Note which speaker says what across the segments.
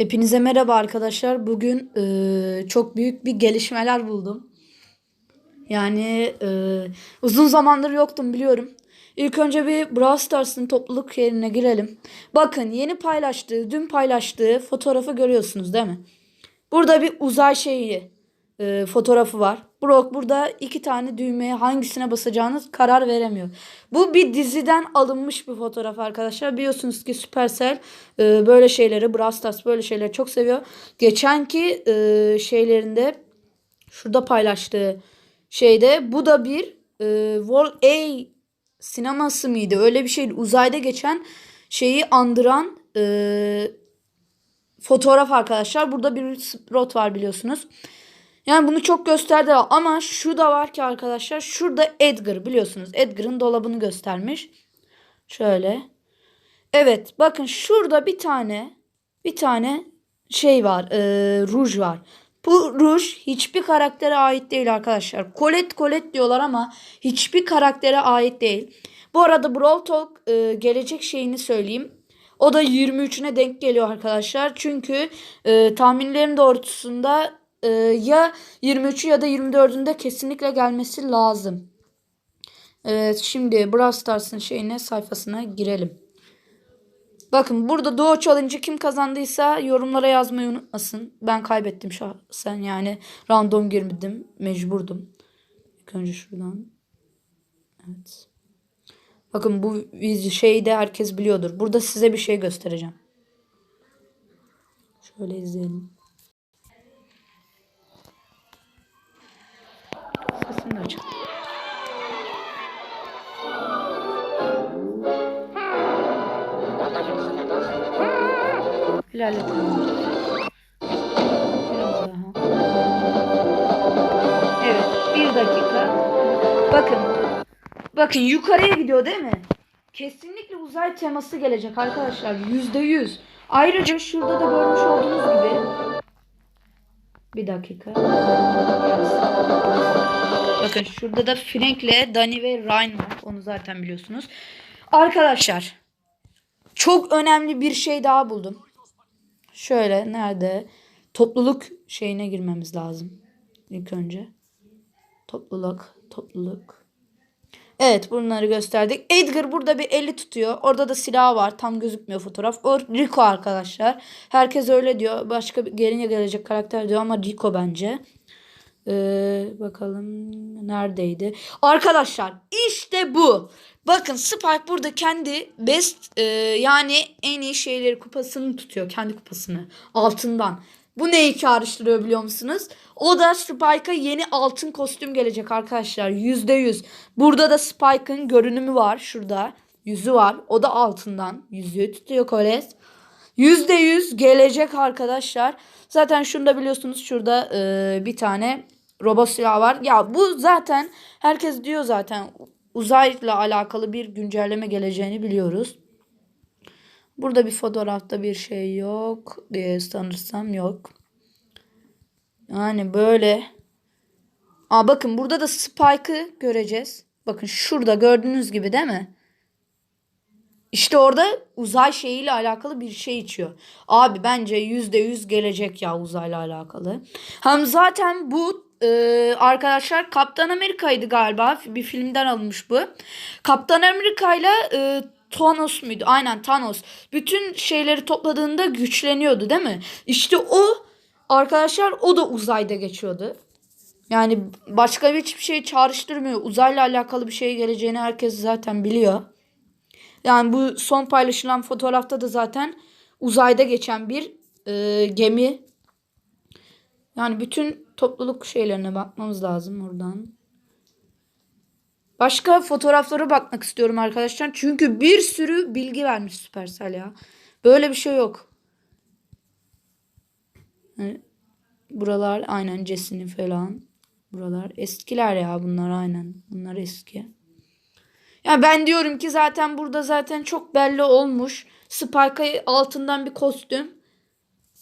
Speaker 1: Hepinize merhaba arkadaşlar. Bugün eee, çok büyük bir gelişmeler buldum. Yani eee, uzun zamandır yoktum biliyorum. İlk önce bir Brawl Stars'ın topluluk yerine girelim. Bakın yeni paylaştığı, dün paylaştığı fotoğrafı görüyorsunuz değil mi? Burada bir uzay şeyi eee, fotoğrafı var. Brock burada iki tane düğmeye hangisine basacağınız karar veremiyor. Bu bir diziden alınmış bir fotoğraf arkadaşlar. Biliyorsunuz ki Supercell eee, böyle şeyleri, Brawl böyle şeyleri çok seviyor. Geçenki eee, şeylerinde şurada paylaştığı şeyde bu da bir e, World A sineması mıydı? Öyle bir şeydi. Uzayda geçen şeyi andıran e, fotoğraf arkadaşlar. Burada bir Sprout var biliyorsunuz. Yani bunu çok gösterdi ama şu da var ki arkadaşlar şurada Edgar biliyorsunuz. Edgar'ın dolabını göstermiş. Şöyle. Evet bakın şurada bir tane bir tane şey var. E, ruj var. Bu ruj hiçbir karaktere ait değil arkadaşlar. Colette Colette diyorlar ama hiçbir karaktere ait değil. Bu arada Brawl Talk e, gelecek şeyini söyleyeyim. O da 23'üne denk geliyor arkadaşlar. Çünkü e, tahminlerin doğrultusunda e, ya 23'ü ya da 24'ünde kesinlikle gelmesi lazım. Evet şimdi Brawl Stars'ın şeyine sayfasına girelim. Bakın burada Doğu Challenge kim kazandıysa yorumlara yazmayı unutmasın. Ben kaybettim şahsen yani random girmedim mecburdum. İlk önce şuradan. Evet. Bakın bu şeyi de herkes biliyordur. Burada size bir şey göstereceğim. Şöyle izleyelim. De açalım. İlerletelim. Biraz daha. Evet. Bir dakika. Bakın. Bakın yukarıya gidiyor değil mi? Kesinlikle uzay teması gelecek arkadaşlar. Yüzde yüz. Ayrıca şurada da görmüş olduğunuz gibi. Bir dakika. Bakın şurada da Frank'le Dani ve Ryan var. Onu zaten biliyorsunuz. Arkadaşlar. Çok önemli bir şey daha buldum. Şöyle nerede? Topluluk şeyine girmemiz lazım. İlk önce. Topluluk, topluluk. Evet bunları gösterdik. Edgar burada bir eli tutuyor. Orada da silah var. Tam gözükmüyor fotoğraf. O Rico arkadaşlar. Herkes öyle diyor. Başka bir gelince gelecek karakter diyor ama Rico bence. Ee, bakalım neredeydi? Arkadaşlar işte bu. Bakın Spike burada kendi best e, yani en iyi şeyleri kupasını tutuyor. Kendi kupasını altından. Bu neyi çağrıştırıyor biliyor musunuz? O da Spike'a yeni altın kostüm gelecek arkadaşlar. Yüzde yüz. Burada da Spike'ın görünümü var. Şurada. Yüzü var. O da altından. Yüzüğü tutuyor Koles. Yüzde yüz gelecek arkadaşlar. Zaten şunu da biliyorsunuz şurada e, bir tane robot silah var. Ya bu zaten herkes diyor zaten uzayla alakalı bir güncelleme geleceğini biliyoruz. Burada bir fotoğrafta bir şey yok diye sanırsam yok. Yani böyle. Aa bakın burada da Spike'ı göreceğiz. Bakın şurada gördüğünüz gibi değil mi? İşte orada uzay şeyiyle alakalı bir şey içiyor. Abi bence yüzde yüz gelecek ya uzayla alakalı. Hem zaten bu e, arkadaşlar Kaptan Amerika'ydı galiba. Bir filmden alınmış bu. Kaptan Amerika'yla e, Thanos muydu? Aynen Thanos. Bütün şeyleri topladığında güçleniyordu değil mi? İşte o arkadaşlar o da uzayda geçiyordu. Yani başka hiçbir şey çağrıştırmıyor. Uzayla alakalı bir şey geleceğini herkes zaten biliyor. Yani bu son paylaşılan fotoğrafta da zaten uzayda geçen bir e, gemi. Yani bütün topluluk şeylerine bakmamız lazım oradan. Başka fotoğraflara bakmak istiyorum arkadaşlar. Çünkü bir sürü bilgi vermiş Supercell ya. Böyle bir şey yok. Yani buralar aynen Jesse'nin falan. Buralar eskiler ya bunlar aynen. Bunlar eski. Ya ben diyorum ki zaten burada zaten çok belli olmuş. Spike'a altından bir kostüm.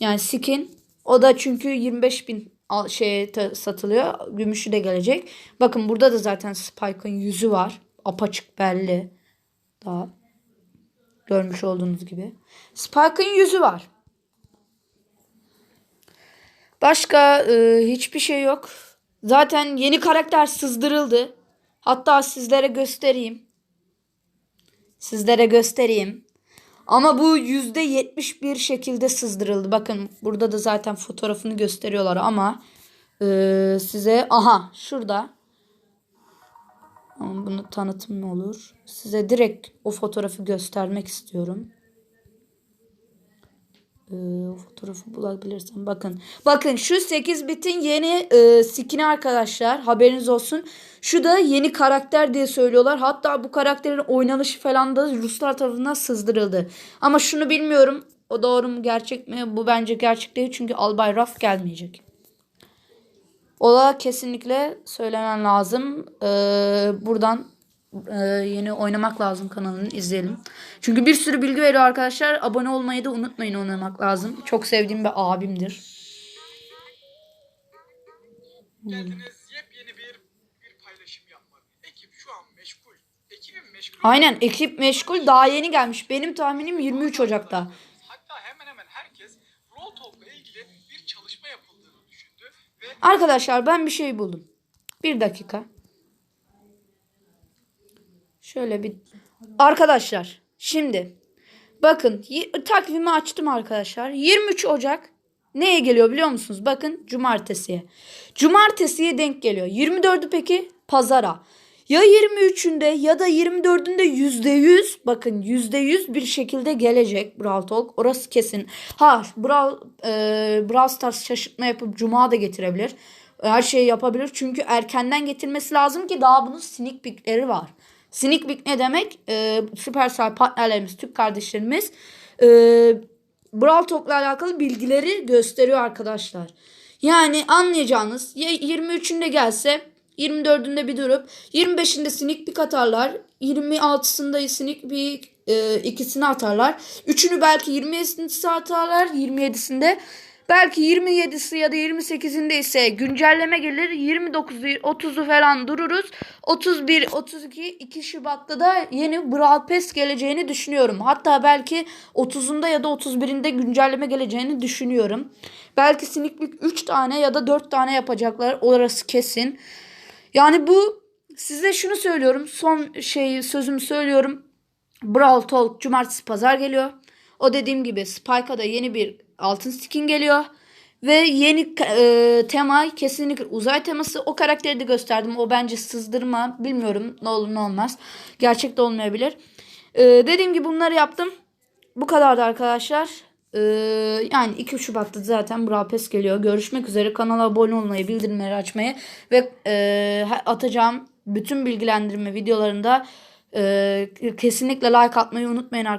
Speaker 1: Yani skin. O da çünkü 25 bin al- şeye satılıyor. Gümüşü de gelecek. Bakın burada da zaten Spike'ın yüzü var. Apaçık belli. Daha görmüş olduğunuz gibi. Spike'ın yüzü var. Başka e, hiçbir şey yok. Zaten yeni karakter sızdırıldı. Hatta sizlere göstereyim. Sizlere göstereyim. Ama bu yüzde yetmiş bir şekilde sızdırıldı. Bakın burada da zaten fotoğrafını gösteriyorlar ama e, size aha şurada ama bunu tanıtım ne olur? Size direkt o fotoğrafı göstermek istiyorum. O fotoğrafı bulabilirsem bakın. Bakın şu 8 bitin yeni e, skin'i arkadaşlar. Haberiniz olsun. Şu da yeni karakter diye söylüyorlar. Hatta bu karakterin oynanışı falan da Ruslar tarafından sızdırıldı. Ama şunu bilmiyorum. O doğru mu gerçek mi? Bu bence gerçek değil. Çünkü Albay Raf gelmeyecek. Ola kesinlikle söylemen lazım. Ee, buradan e, yeni oynamak lazım kanalını izleyelim. Çünkü bir sürü bilgi veriyor arkadaşlar. Abone olmayı da unutmayın oynamak lazım. Çok sevdiğim bir abimdir.
Speaker 2: geldiniz yepyeni bir bir paylaşım yapmak. Ekip şu an meşgul. Ekibim meşgul.
Speaker 1: Aynen ekip meşgul daha yeni gelmiş. Benim tahminim 23 Ocak'ta.
Speaker 2: Hatta hemen hemen herkes Roll Talk'la ilgili bir çalışma yapıldığını düşündü ve
Speaker 1: Arkadaşlar ben bir şey buldum. Bir dakika. Şöyle bir... Arkadaşlar şimdi bakın takvimi açtım arkadaşlar. 23 Ocak neye geliyor biliyor musunuz? Bakın cumartesiye. Cumartesiye denk geliyor. 24'ü peki pazara. Ya 23'ünde ya da 24'ünde %100 bakın %100 bir şekilde gelecek Brawl Talk. Orası kesin. Ha Brawl, e, Brawl Stars şaşırtma yapıp Cuma da getirebilir. Her şeyi yapabilir. Çünkü erkenden getirmesi lazım ki daha bunun sneak peekleri var. Peek ne demek? E, Supercell partnerlerimiz, Türk kardeşlerimiz e, Brawl Talk'la alakalı bilgileri gösteriyor arkadaşlar. Yani anlayacağınız ya 23'ünde gelse 24'ünde bir durup 25'inde sneak peek atarlar. 26'sında sneak peek e, ikisini atarlar. Üçünü belki 27'sinde atarlar. 27'sinde belki 27'si ya da 28'inde ise güncelleme gelir. 29'u 30'u falan dururuz. 31 32 2 Şubat'ta da yeni Brawl Pass geleceğini düşünüyorum. Hatta belki 30'unda ya da 31'inde güncelleme geleceğini düşünüyorum. Belki peek 3 tane ya da 4 tane yapacaklar. Orası kesin. Yani bu size şunu söylüyorum. Son şey sözümü söylüyorum. Brawl Talk cumartesi pazar geliyor. O dediğim gibi Spike'a da yeni bir altın skin geliyor. Ve yeni e, tema kesinlikle uzay teması. O karakteri de gösterdim. O bence sızdırma. Bilmiyorum ne olur ne olmaz. Gerçek de olmayabilir. E, dediğim gibi bunları yaptım. Bu kadardı arkadaşlar. Ee, yani 2 Şubat'ta zaten Brawl Pass geliyor. Görüşmek üzere. Kanala abone olmayı, bildirimleri açmayı ve e, atacağım bütün bilgilendirme videolarında e, kesinlikle like atmayı unutmayın arkadaşlar.